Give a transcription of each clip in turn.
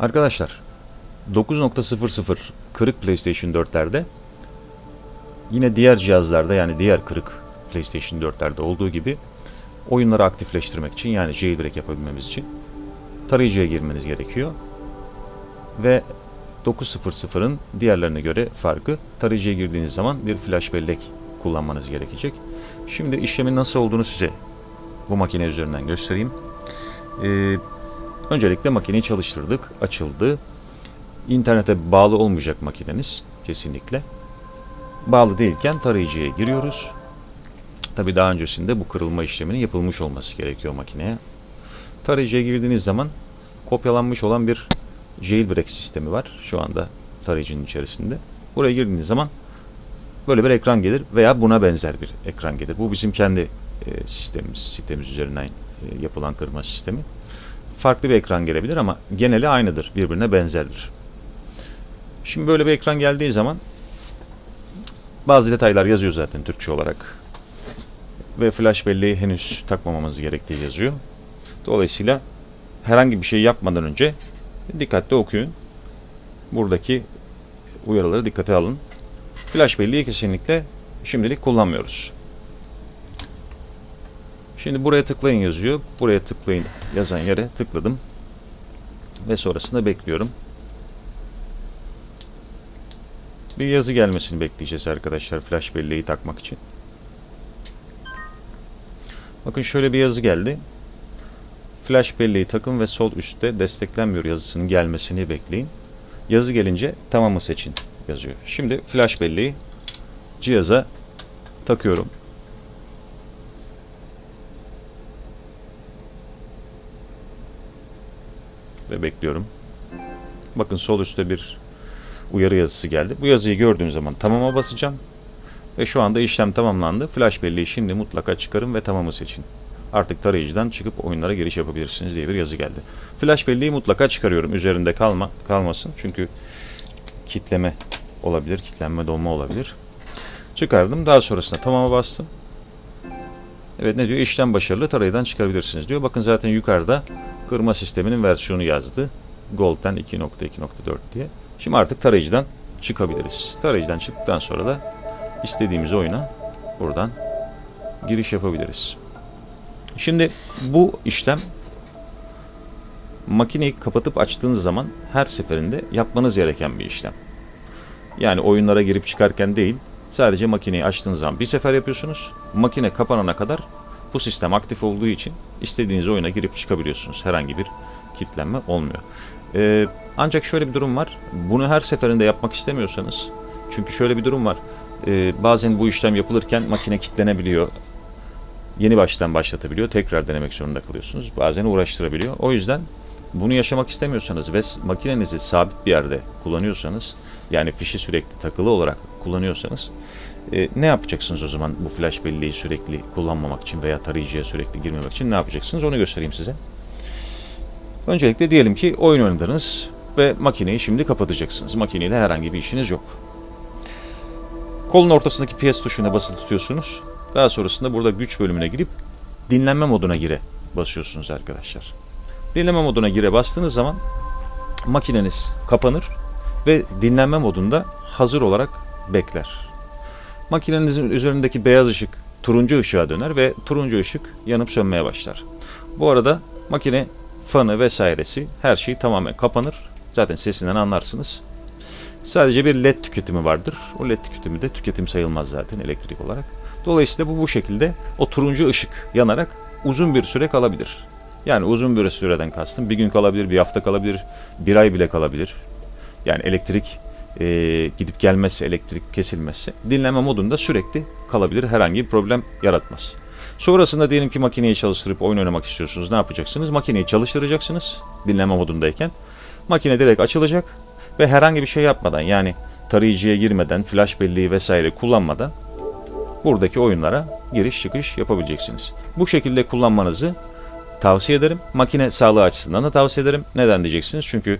Arkadaşlar 9.00 kırık PlayStation 4'lerde yine diğer cihazlarda yani diğer kırık PlayStation 4'lerde olduğu gibi oyunları aktifleştirmek için yani jailbreak yapabilmemiz için tarayıcıya girmeniz gerekiyor. Ve 9.00'ın diğerlerine göre farkı tarayıcıya girdiğiniz zaman bir flash bellek kullanmanız gerekecek. Şimdi işlemin nasıl olduğunu size bu makine üzerinden göstereyim. Ee, öncelikle makineyi çalıştırdık, açıldı. İnternete bağlı olmayacak makineniz kesinlikle. Bağlı değilken tarayıcıya giriyoruz. Tabi daha öncesinde bu kırılma işleminin yapılmış olması gerekiyor makineye. Tarayıcıya girdiğiniz zaman kopyalanmış olan bir jailbreak sistemi var şu anda tarayıcının içerisinde. Buraya girdiğiniz zaman böyle bir ekran gelir veya buna benzer bir ekran gelir. Bu bizim kendi e, sistemimiz, sitemiz üzerinden e, yapılan kırma sistemi. Farklı bir ekran gelebilir ama geneli aynıdır, birbirine benzerdir. Şimdi böyle bir ekran geldiği zaman bazı detaylar yazıyor zaten Türkçe olarak. Ve flash belleği henüz takmamamız gerektiği yazıyor. Dolayısıyla herhangi bir şey yapmadan önce dikkatli okuyun. Buradaki uyarıları dikkate alın. Flash belleği kesinlikle şimdilik kullanmıyoruz. Şimdi buraya tıklayın yazıyor. Buraya tıklayın yazan yere tıkladım. Ve sonrasında bekliyorum. Bir yazı gelmesini bekleyeceğiz arkadaşlar flash belleği takmak için. Bakın şöyle bir yazı geldi. Flash belleği takın ve sol üstte desteklenmiyor yazısının gelmesini bekleyin. Yazı gelince tamamı seçin yazıyor. Şimdi flash belleği cihaza takıyorum. Ve bekliyorum. Bakın sol üstte bir uyarı yazısı geldi. Bu yazıyı gördüğüm zaman tamama basacağım. Ve şu anda işlem tamamlandı. Flash belleği şimdi mutlaka çıkarın ve tamamı seçin. Artık tarayıcıdan çıkıp oyunlara giriş yapabilirsiniz diye bir yazı geldi. Flash belleği mutlaka çıkarıyorum. Üzerinde kalma kalmasın. Çünkü kitleme olabilir, kitlenme dolma olabilir. Çıkardım. Daha sonrasında tamama bastım. Evet ne diyor? İşlem başarılı tarayıdan çıkabilirsiniz diyor. Bakın zaten yukarıda kırma sisteminin versiyonu yazdı. Gold'den 2.2.4 diye. Şimdi artık tarayıcıdan çıkabiliriz. Tarayıcıdan çıktıktan sonra da istediğimiz oyuna buradan giriş yapabiliriz. Şimdi bu işlem makineyi kapatıp açtığınız zaman her seferinde yapmanız gereken bir işlem. Yani oyunlara girip çıkarken değil, sadece makineyi açtığınız zaman bir sefer yapıyorsunuz. Makine kapanana kadar bu sistem aktif olduğu için istediğiniz oyuna girip çıkabiliyorsunuz. Herhangi bir kilitlenme olmuyor. Ee, ancak şöyle bir durum var. Bunu her seferinde yapmak istemiyorsanız, çünkü şöyle bir durum var. Ee, bazen bu işlem yapılırken makine kilitlenebiliyor. Yeni baştan başlatabiliyor. Tekrar denemek zorunda kalıyorsunuz. Bazen uğraştırabiliyor. O yüzden bunu yaşamak istemiyorsanız ve makinenizi sabit bir yerde kullanıyorsanız, yani fişi sürekli takılı olarak kullanıyorsanız, e, ne yapacaksınız o zaman bu flash belleği sürekli kullanmamak için veya tarayıcıya sürekli girmemek için ne yapacaksınız onu göstereyim size. Öncelikle diyelim ki oyun oynadınız ve makineyi şimdi kapatacaksınız. Makineyle herhangi bir işiniz yok. Kolun ortasındaki PS tuşuna basılı tutuyorsunuz. Daha sonrasında burada güç bölümüne girip dinlenme moduna gire basıyorsunuz arkadaşlar. Dinlenme moduna gire bastığınız zaman makineniz kapanır ve dinlenme modunda hazır olarak bekler. Makinenizin üzerindeki beyaz ışık turuncu ışığa döner ve turuncu ışık yanıp sönmeye başlar. Bu arada makine fanı vesairesi her şey tamamen kapanır. Zaten sesinden anlarsınız. Sadece bir led tüketimi vardır. O led tüketimi de tüketim sayılmaz zaten elektrik olarak. Dolayısıyla bu bu şekilde o turuncu ışık yanarak uzun bir süre kalabilir. Yani uzun bir süreden kastım bir gün kalabilir, bir hafta kalabilir, bir ay bile kalabilir. Yani elektrik e, gidip gelmezse, elektrik kesilmezse dinleme modunda sürekli kalabilir. Herhangi bir problem yaratmaz. Sonrasında diyelim ki makineyi çalıştırıp oyun oynamak istiyorsunuz. Ne yapacaksınız? Makineyi çalıştıracaksınız dinleme modundayken. Makine direkt açılacak ve herhangi bir şey yapmadan yani tarayıcıya girmeden, flash belleği vesaire kullanmadan buradaki oyunlara giriş çıkış yapabileceksiniz. Bu şekilde kullanmanızı tavsiye ederim. Makine sağlığı açısından da tavsiye ederim. Neden diyeceksiniz? Çünkü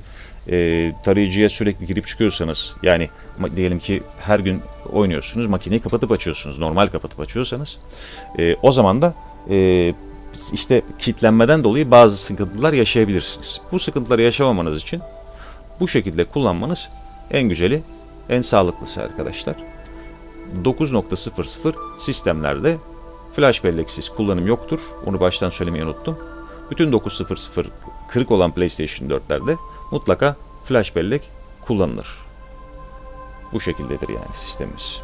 e, tarayıcıya sürekli girip çıkıyorsanız yani diyelim ki her gün oynuyorsunuz makineyi kapatıp açıyorsunuz. Normal kapatıp açıyorsanız e, o zaman da e, işte kilitlenmeden dolayı bazı sıkıntılar yaşayabilirsiniz. Bu sıkıntıları yaşamamanız için Bu şekilde kullanmanız en güzeli, en sağlıklısı arkadaşlar. 9.00 sistemlerde flash belleksiz kullanım yoktur. Onu baştan söylemeyi unuttum. Bütün 9.00 kırık olan PlayStation 4'lerde mutlaka flash bellek kullanılır. Bu şekildedir yani sistemimiz.